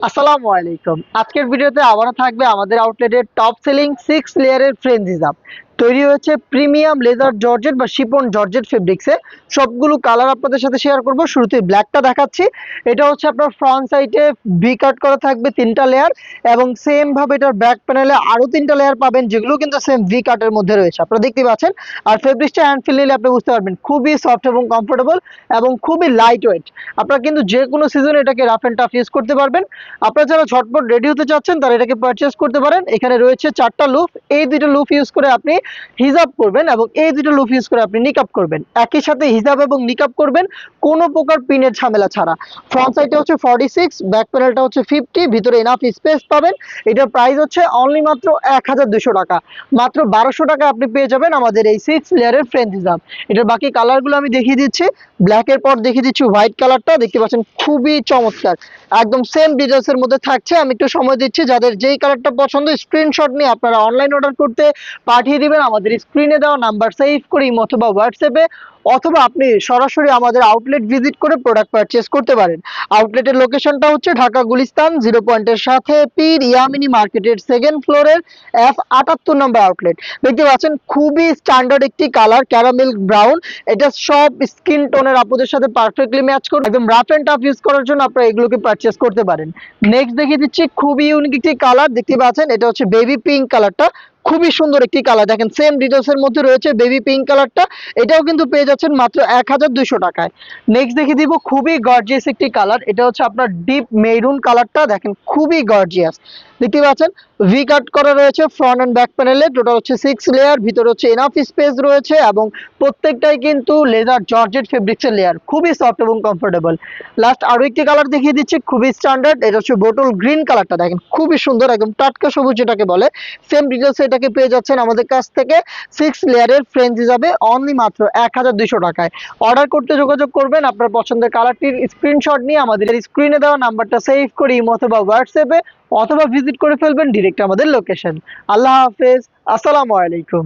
আসসালামু আলাইকুম। আজকের ভিডিওতে আবারও থাকবে আমাদের আউটলেটের টপ সেলিং সিক্স লেয়ারের হিসাব তৈরি হয়েছে প্রিমিয়াম লেজার জর্জেট বা শিপন জর্জেট ফেব্রিক্সে। সবগুলো কালার আপনাদের সাথে শেয়ার করব। শুরুতে ব্ল্যাকটা দেখাচ্ছি। এটা হচ্ছে আপনার ফ্রন্ট সাইডে ভি কাট করা থাকবে তিনটা লেয়ার এবং সেম ভাবে এটার ব্যাক প্যানেলে আরও তিনটা লেয়ার পাবেন, যেগুলো কিন্তু সেম ভি কাটের মধ্যে রয়েছে। আপনারা দেখতে পাচ্ছেন? আর ফেব্রিক্সটা হ্যান্ড ফিল নিলে আপনি বুঝতে পারবেন, খুবই সফট এবং কমফোর্টেবল এবং খুবই লাইট ওয়েট আপনারা কিন্তু যে কোনো সিজনে এটাকে রাফ অ্যান্ড টাফ ইউজ করতে পারবেন। আপনারা যারা ঝটপট রেডি হতে চাচ্ছেন, তারা এটাকে পারচেস করতে পারেন। এখানে রয়েছে চারটা লুফ এই দুইটা লুফ ইউজ করে আপনি হিজাব করবেন এবং এই দুটো লুফ ইউজ করে আপনি নিকাপ করবেন। একই সাথে হিজাব এবং নিকাপ করবেন, কোনো প্রকার পিনের ঝামেলা ছাড়া। ফ্রন্ট সাইডটা হচ্ছে ফর্টি সিক্স ব্যাক প্যানেলটা হচ্ছে ফিফটি ভিতরে এনাফ স্পেস পাবেন। এটার প্রাইস হচ্ছে অনলি মাত্র এক হাজার দুশো টাকা। মাত্র বারোশো টাকা আপনি পেয়ে যাবেন আমাদের এই সিক্স লেয়ারের ফ্রেঞ্চ হিজাব। এটার বাকি কালারগুলো আমি দেখিয়ে দিচ্ছি। ব্ল্যাকের পর দেখিয়ে দিচ্ছি হোয়াইট কালারটা দেখতে পাচ্ছেন খুবই চমৎকার। একদম সেম ডিটেলস এর মধ্যে থাকছে। আমি একটু সময় দিচ্ছি। যাদের যেই কালারটা পছন্দ স্ক্রিনশট নিয়ে আপনারা অনলাইন অর্ডার করতে পাঠিয়ে দিবেন। আমাদের স্ক্রিনে দেওয়া নাম্বার সেভ করে অথবা হোয়াটসঅ্যাপে অথবা আপনি সরাসরি আমাদের আউটলেট ভিজিট করে প্রোডাক্ট পারচেস করতে পারেন। আউটলেটের লোকেশনটা হচ্ছে ঢাকা গুলিস্তান জিরো পয়েন্টের সাথে পীর ইয়ামিনী মার্কেটের সেকেন্ড ফ্লোরের এফ আটাত্তর নম্বর আউটলেট দেখতে পাচ্ছেন খুবই স্ট্যান্ডার্ড একটি কালার ক্যারামেল ব্রাউন এটা সব স্কিন টোনের আপুদের সাথে পারফেক্টলি ম্যাচ করে একদম রাফ অ্যান্ড টাফ ইউজ করার জন্য আপনারা এগুলোকে পারচেস করতে পারেন। নেক্সট দেখিয়ে দিচ্ছি, খুবই ইউনিক একটি কালার দেখতে পাচ্ছেন, এটা হচ্ছে বেবি পিঙ্ক কালারটা খুবই সুন্দর একটি কালার দেখেন সেম ডিটেলস এর মধ্যে রয়েছে বেবি পিঙ্ক কালারটা এটাও কিন্তু পেয়ে যাচ্ছেন মাত্র এক হাজার দুইশো টাকায়। নেক্সট দেখে দিব, খুবই গর্জিয়াস একটি কালার এটা হচ্ছে আপনার ডিপ মেরুন কালারটা দেখেন, খুবই গর্জিয়াস দেখতে পাচ্ছেন ভি কাট করা রয়েছে ফ্রন্ট অ্যান্ড ব্যাক প্যানেলে টোটাল হচ্ছে সিক্স লেয়ার ভিতরে হচ্ছে এনাফ স্পেস রয়েছে এবং প্রত্যেকটাই কিন্তু লেজার জর্জেট ফেব্রিক্সের লেয়ার খুবই সফট এবং কমফোর্টেবল লাস্ট আরও একটি কালার দেখিয়ে দিচ্ছি, খুবই স্ট্যান্ডার্ড এটা হচ্ছে বোটল গ্রিন কালারটা দেখেন, খুবই সুন্দর, একদম টাটকা সবুজ যেটাকে বলে। সেম ডিটেলস এটাকে পেয়ে যাচ্ছেন আমাদের কাছ থেকে। সিক্স লেয়ারের ফ্রেঞ্চ হিসাবে অনলি মাত্র এক হাজার দুইশো টাকায়। অর্ডার করতে যোগাযোগ করবেন, আপনার পছন্দের কালারটির স্ক্রিনশট নিয়ে। আমাদের স্ক্রিনে দেওয়া নাম্বারটা সেভ করি অথবা হোয়াটসঅ্যাপে অথবা ভিজিট করে ফেলবেন ডিরেক্ট আমাদের লোকেশন আল্লাহ হাফেজ আসসালামু আলাইকুম।